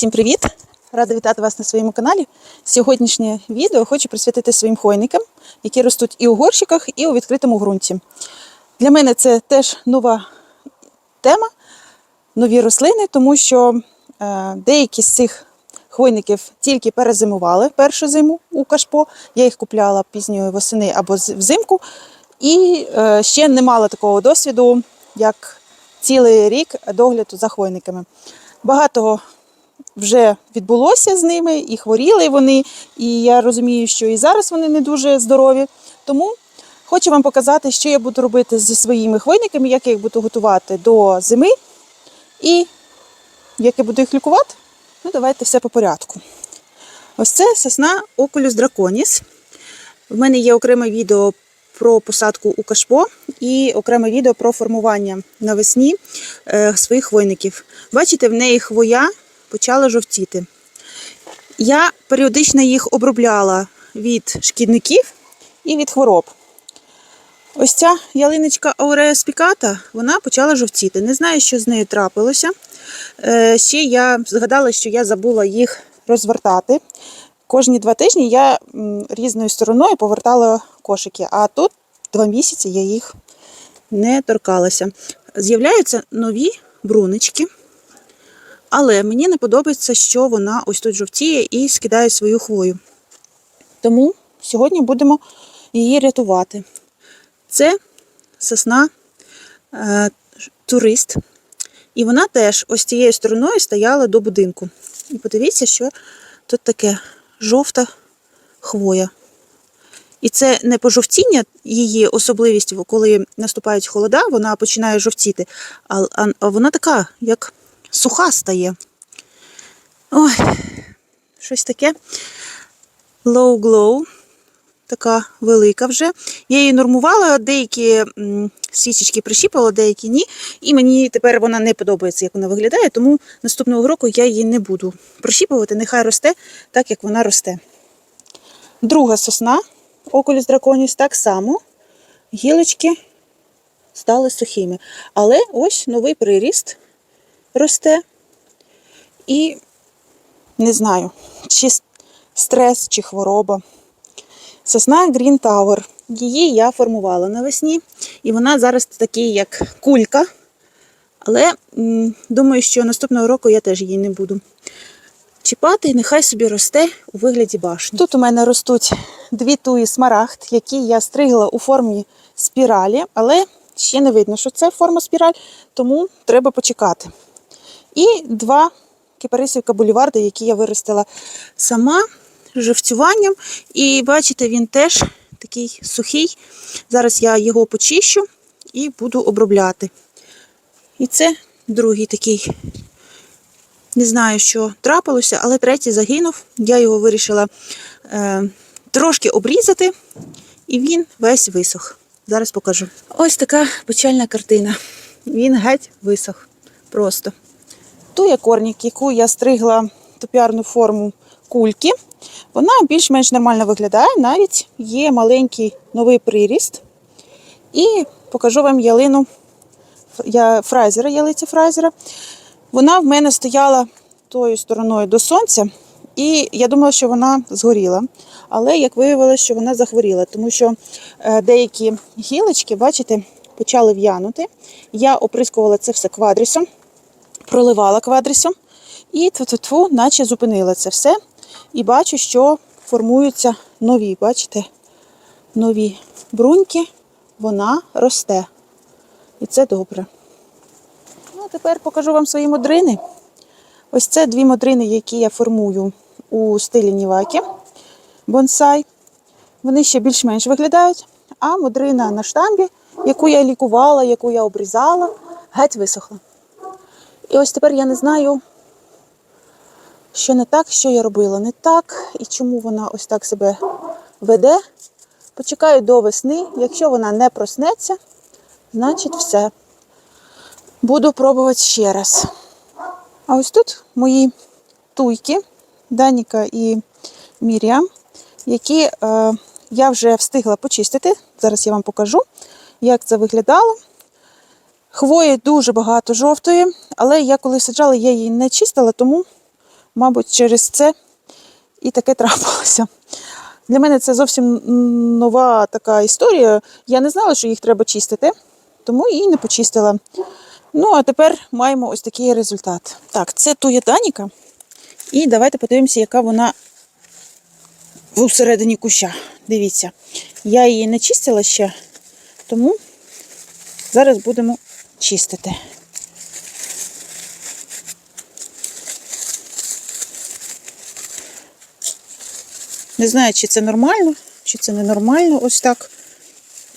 Всім привіт! Рада вітати вас на своєму каналі. Сьогоднішнє відео хочу присвятити своїм хвойникам, які ростуть і у горщиках, і у відкритому ґрунті. Для мене це теж нова тема, нові рослини, тому що е, деякі з цих хвойників тільки перезимували першу зиму у кашпо. Я їх купляла пізньої восени або взимку, і е, ще не мала такого досвіду, як цілий рік догляду за хвойниками. Багато вже відбулося з ними, і хворіли вони, і я розумію, що і зараз вони не дуже здорові. Тому хочу вам показати, що я буду робити зі своїми хвойниками, як я їх буду готувати до зими і як я буду їх лікувати. Ну, давайте все по порядку. Ось це сосна Oculus draconis. В мене є окреме відео про посадку у кашпо і окреме відео про формування навесні е, своїх хвойників. Бачите, в неї хвоя почала жовтіти. Я періодично їх обробляла від шкідників і від хвороб. Ось ця ялиночка Аурея спіката, вона почала жовтіти. Не знаю, що з нею трапилося. Е, Ще я згадала, що я забула їх розвертати. Кожні два тижні я різною стороною повертала кошики, а тут два місяці я їх не торкалася. З'являються нові брунички, але мені не подобається, що вона ось тут жовтіє і скидає свою хвою. Тому сьогодні будемо її рятувати. Це сосна е, турист. І вона теж ось цією стороною стояла до будинку. І подивіться, що тут таке жовта хвоя. І це не пожовтіння її особливість, коли наступають холода, вона починає жовтіти, а, вона така, як суха стає. Ой, щось таке. Low glow, така велика вже. Я її нормувала, деякі свічечки прищіпала, деякі ні. І мені тепер вона не подобається, як вона виглядає, тому наступного року я її не буду прищіпувати, нехай росте так, як вона росте. Друга сосна, Oculus draconis, так само. Гілочки стали сухими. Але ось новий приріст росте. І не знаю, чи стрес, чи хвороба. Сосна Green Tower. Її я формувала навесні, і вона зараз такий, як кулька. Але думаю, що наступного року я теж її не буду чіпати, і нехай собі росте у вигляді башні. Тут у мене ростуть дві туї смарагд, які я стригла у формі спіралі, але ще не видно, що це форма спіраль, тому треба почекати. І два кипарисівка буліварди, які я виростила сама живцюванням. І бачите, він теж такий сухий. Зараз я його почищу і буду обробляти. І це другий такий не знаю, що трапилося, але третій загинув. Я його вирішила е, трошки обрізати, і він весь висох. Зараз покажу. Ось така печальна картина. Він геть висох. Просто. Ту я корнік, яку я стригла топіарну форму кульки, вона більш-менш нормально виглядає. Навіть є маленький новий приріст. І покажу вам ялину я, фрайзера, ялиця фрайзера. Вона в мене стояла тою стороною до сонця, і я думала, що вона згоріла. Але як виявилося, що вона захворіла, тому що е, деякі гілочки, бачите, почали в'янути. Я оприскувала це все квадрісом, проливала квадрісом і тьфу-тьфу-тьфу, наче зупинила це все. І бачу, що формуються нові, бачите, нові бруньки, вона росте. І це добре. Ну, тепер покажу вам свої модрини. Ось це дві модрини, які я формую у стилі Нівакі бонсай. Вони ще більш-менш виглядають. А модрина на штамбі, яку я лікувала, яку я обрізала, геть висохла. І ось тепер я не знаю, що не так, що я робила не так, і чому вона ось так себе веде. Почекаю до весни. Якщо вона не проснеться, значить все. Буду пробувати ще раз. А ось тут мої туйки, Даніка і Мір'ям, які е, я вже встигла почистити. Зараз я вам покажу, як це виглядало. Хвої дуже багато жовтої, але я коли саджала, я її не чистила, тому мабуть, через це і таке трапилося. Для мене це зовсім нова така історія. Я не знала, що їх треба чистити, тому і не почистила. Ну, а тепер маємо ось такий результат. Так, це туя Даніка. І давайте подивимося, яка вона всередині куща. Дивіться, я її не чистила ще, тому зараз будемо чистити. Не знаю, чи це нормально, чи це ненормально, ось так,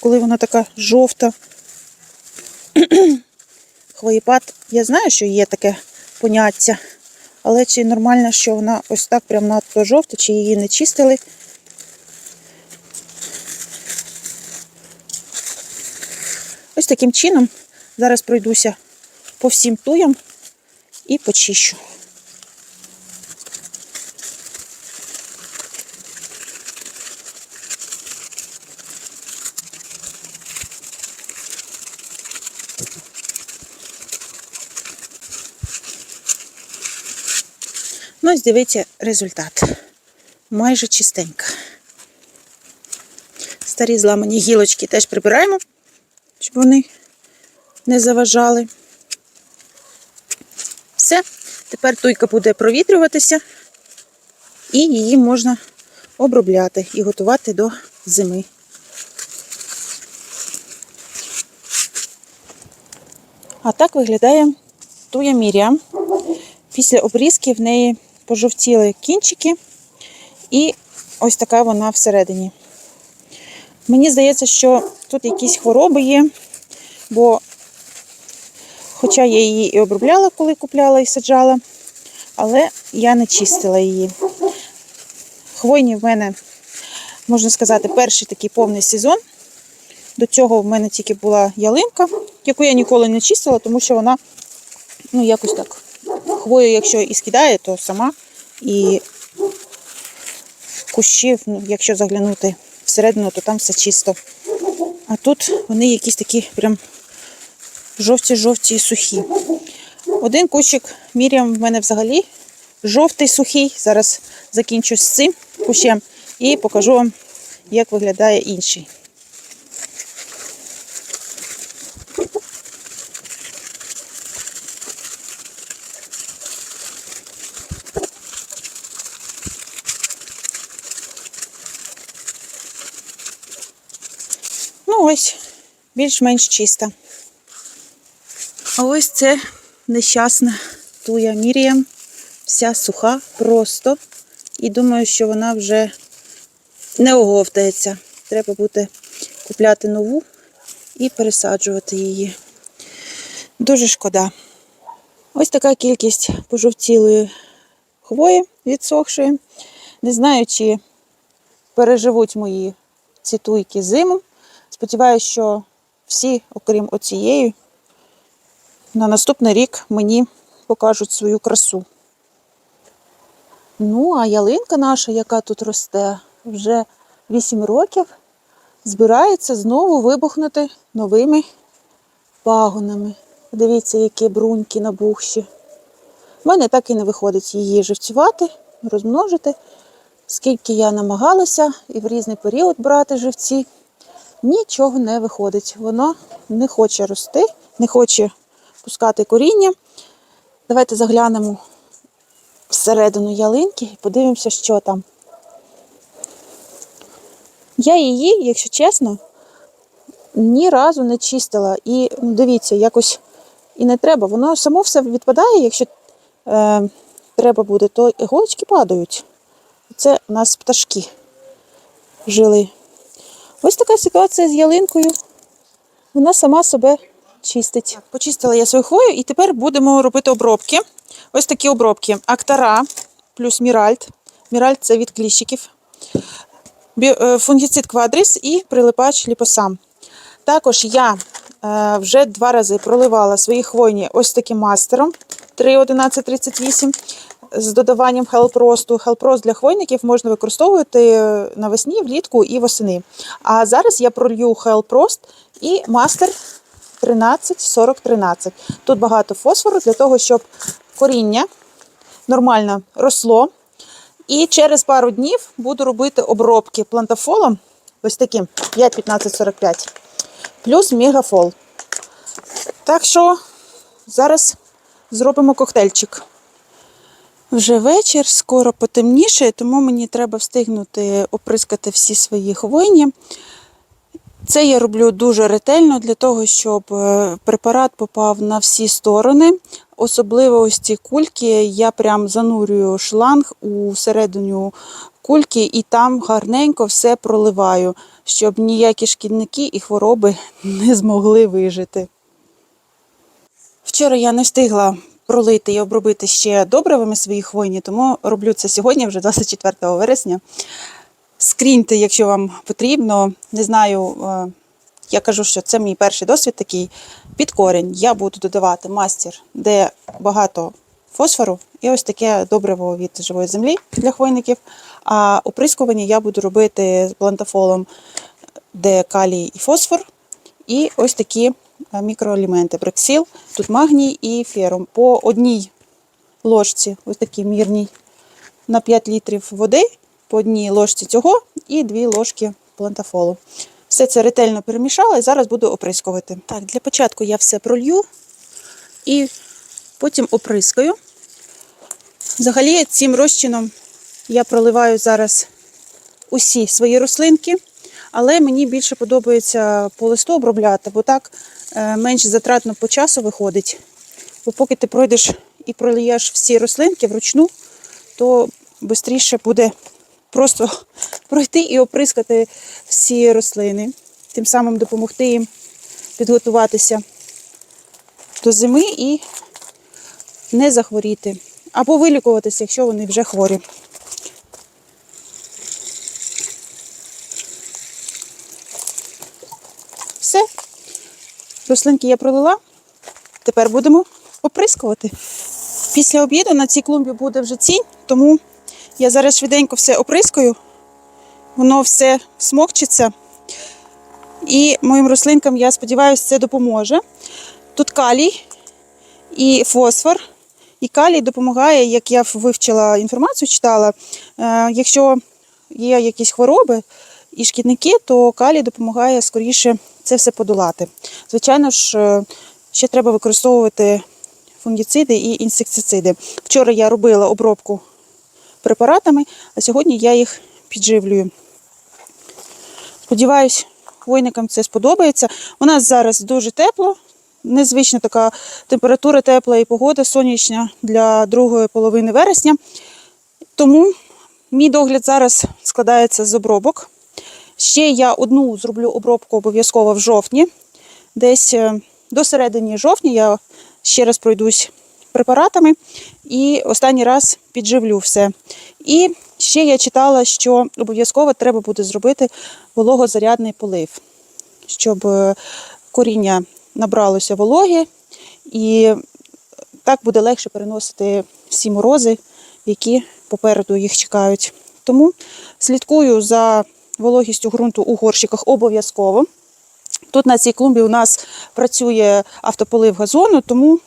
коли вона така жовта. Хвоєпад, я знаю, що є таке поняття, але чи нормально, що вона ось так прям надто жовта, чи її не чистили. Ось таким чином зараз пройдуся по всім туям і почищу. Ну, ось дивіться результат. Майже чистенька. Старі зламані гілочки теж прибираємо, щоб вони не заважали. Все. Тепер туйка буде провітрюватися, і її можна обробляти і готувати до зими. А так виглядає туя Міріам. Після обрізки в неї пожовтіли кінчики, і ось така вона всередині. Мені здається, що тут якісь хвороби є, бо, хоча я її і обробляла, коли купляла і саджала, але я не чистила її. Хвойні в мене, можна сказати, перший такий повний сезон. До цього в мене тільки була ялинка, яку я ніколи не чистила, тому що вона ну, якось так. Хвою, якщо і скидає, то сама. І кущів, ну, якщо заглянути всередину, то там все чисто. А тут вони якісь такі прям жовті-жовті і сухі. Один кущик Мір'ям в мене взагалі жовтий сухий. Зараз закінчу з цим кущем і покажу вам, як виглядає інший. Ну, ось, більш-менш чиста. А ось це нещасна туя Міріям. Вся суха, просто. І думаю, що вона вже не оговтається. Треба буде купляти нову і пересаджувати її. Дуже шкода. Ось така кількість пожовтілої хвої відсохшої. Не знаю, чи переживуть мої ці туйки зиму. Сподіваюся, що всі, окрім оцієї, на наступний рік мені покажуть свою красу. Ну, а ялинка наша, яка тут росте вже 8 років, збирається знову вибухнути новими пагонами. Дивіться, які бруньки набухші. У мене так і не виходить її живцювати, розмножити. Скільки я намагалася і в різний період брати живці, нічого не виходить. Воно не хоче рости, не хоче пускати коріння. Давайте заглянемо всередину ялинки і подивимося, що там. Я її, якщо чесно, ні разу не чистила. І ну, дивіться, якось і не треба. Воно само все відпадає, якщо е, треба буде, то іголочки падають. Це у нас пташки жили. Ось така ситуація з ялинкою. Вона сама себе чистить. Почистила я свою хвою і тепер будемо робити обробки. Ось такі обробки. Актара плюс Міральт. Міральт це від кліщиків. Е, Фунгіцид квадріс і прилипач ліпосам. Також я е, вже два рази проливала свої хвойні ось таким мастером 3.11.38 з додаванням хелпросту. Хелпрост для хвойників можна використовувати навесні, влітку і восени. А зараз я пролью хелпрост і мастер 13-40-13. Тут багато фосфору для того, щоб коріння нормально росло. І через пару днів буду робити обробки плантафолом, ось таким 5-15-45, плюс мегафол. Так що зараз зробимо коктейльчик. Вже вечір, скоро потемніше, тому мені треба встигнути оприскати всі свої хвойні. Це я роблю дуже ретельно для того, щоб е, препарат попав на всі сторони. Особливо ось ці кульки. Я прям занурюю шланг у середину кульки і там гарненько все проливаю, щоб ніякі шкідники і хвороби не змогли вижити. Вчора я не встигла пролити і обробити ще добривами свої хвойні, тому роблю це сьогодні, вже 24 вересня. Скріньте, якщо вам потрібно. Не знаю, е, я кажу, що це мій перший досвід такий. Під корінь я буду додавати мастер, де багато фосфору, і ось таке добриво від живої землі для хвойників. А оприскування я буду робити з плантафолом, де калій і фосфор, і ось такі е, мікроелементи брексіл, тут магній і ферум. По одній ложці, ось такій мірній, на 5 літрів води, по одній ложці цього і 2 ложки плантафолу. Все це ретельно перемішала і зараз буду оприскувати. Так, для початку я все пролью і потім оприскаю. Взагалі, цим розчином я проливаю зараз усі свої рослинки, але мені більше подобається по листу обробляти, бо так е, менш затратно по часу виходить. Бо поки ти пройдеш і пролієш всі рослинки вручну, то швидше буде просто пройти і оприскати всі рослини, тим самим допомогти їм підготуватися до зими і не захворіти. Або вилікуватися, якщо вони вже хворі. Все. Рослинки я пролила. Тепер будемо оприскувати. Після обіду на цій клумбі буде вже цінь, тому я зараз швиденько все оприскую. Воно все смокчиться. І моїм рослинкам, я сподіваюся, це допоможе. Тут калій і фосфор. І калій допомагає, як я вивчила інформацію, читала. е, Якщо є якісь хвороби і шкідники, то калій допомагає скоріше це все подолати. Звичайно ж, е, ще треба використовувати фунгіциди і інсектициди. Вчора я робила обробку препаратами, а сьогодні я їх підживлюю. Сподіваюсь, хвойникам це сподобається. У нас зараз дуже тепло, незвична така температура тепла і погода сонячна для другої половини вересня. Тому мій догляд зараз складається з обробок. Ще я одну зроблю обробку обов'язково в жовтні. Десь е, до середини жовтня я ще раз пройдусь препаратами і останній раз підживлю все. І ще я читала, що обов'язково треба буде зробити вологозарядний полив, щоб е, коріння набралося вологи, і так буде легше переносити всі морози, які попереду їх чекають. Тому слідкую за вологістю ґрунту у горщиках обов'язково. Тут на цій клумбі у нас працює автополив газону, тому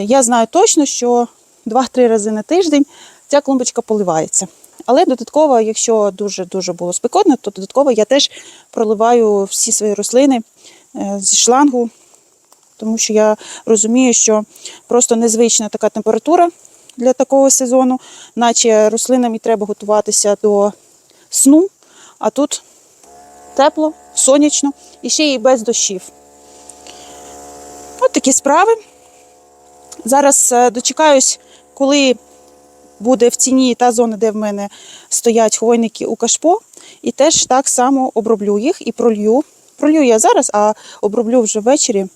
я знаю точно, що 2-3 рази на тиждень ця клумбочка поливається. Але додатково, якщо дуже-дуже було спекотно, то додатково я теж проливаю всі свої рослини е, зі шлангу, тому що я розумію, що просто незвична така температура для такого сезону, наче рослинам і треба готуватися до сну, а тут тепло, сонячно і ще й без дощів. От такі справи. Зараз е, дочекаюсь, коли буде в ціні та зона, де в мене стоять хвойники у кашпо, і теж так само оброблю їх і пролью. Пролью я зараз, а оброблю вже ввечері,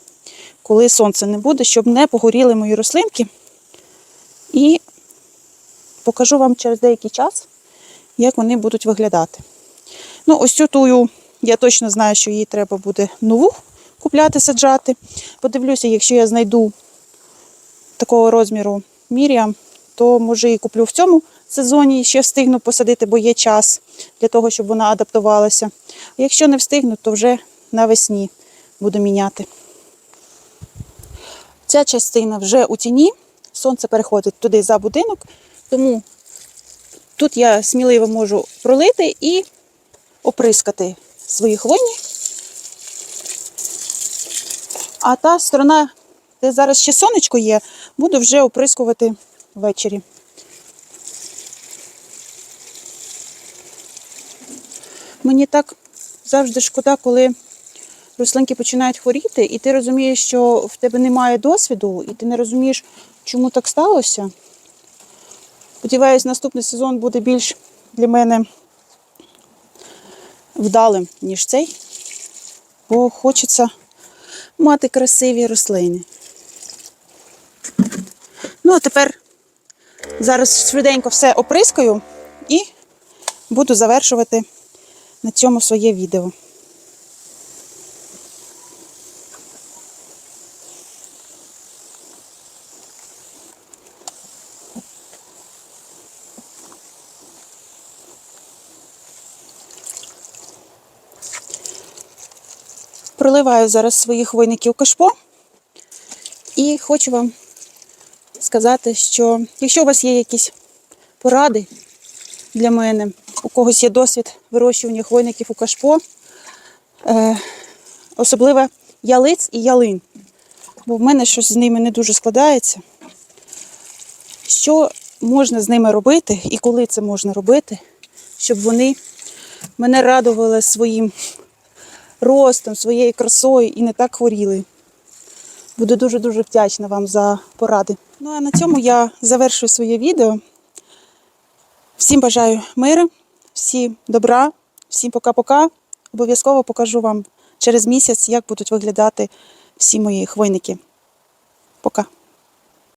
коли сонця не буде, щоб не погоріли мої рослинки. І покажу вам через деякий час, як вони будуть виглядати. Ну, ось цю тую, я точно знаю, що їй треба буде нову купляти, саджати. Подивлюся, якщо я знайду такого розміру Міріам, то може і куплю в цьому сезоні ще встигну посадити, бо є час для того, щоб вона адаптувалася. Якщо не встигну, то вже навесні буду міняти. Ця частина вже у тіні. сонце переходить туди за будинок, тому тут я сміливо можу пролити і оприскати свої хвойні. А та сторона, де зараз ще сонечко є, буду вже оприскувати ввечері. Мені так завжди шкода, коли рослинки починають хворіти, і ти розумієш, що в тебе немає досвіду, і ти не розумієш, чому так сталося. Сподіваюсь, наступний сезон буде більш для мене вдалим, ніж цей, бо хочеться мати красиві рослини. Ну, а тепер зараз швиденько все оприскаю і буду завершувати на цьому своє відео. Проливаю зараз своїх хвойників кашпо. І хочу вам сказати, що якщо у вас є якісь поради для мене, у когось є досвід вирощування хвойників у кашпо, е, особливо ялиць і ялин, бо в мене щось з ними не дуже складається. Що можна з ними робити і коли це можна робити, щоб вони мене радували своїм ростом, своєю красою і не так хворіли. Буду дуже-дуже вдячна вам за поради. Ну а на цьому я завершую своє відео. Всім бажаю миру, всім добра, всім пока-пока. Обов'язково покажу вам через місяць, як будуть виглядати всі мої хвойники. Пока.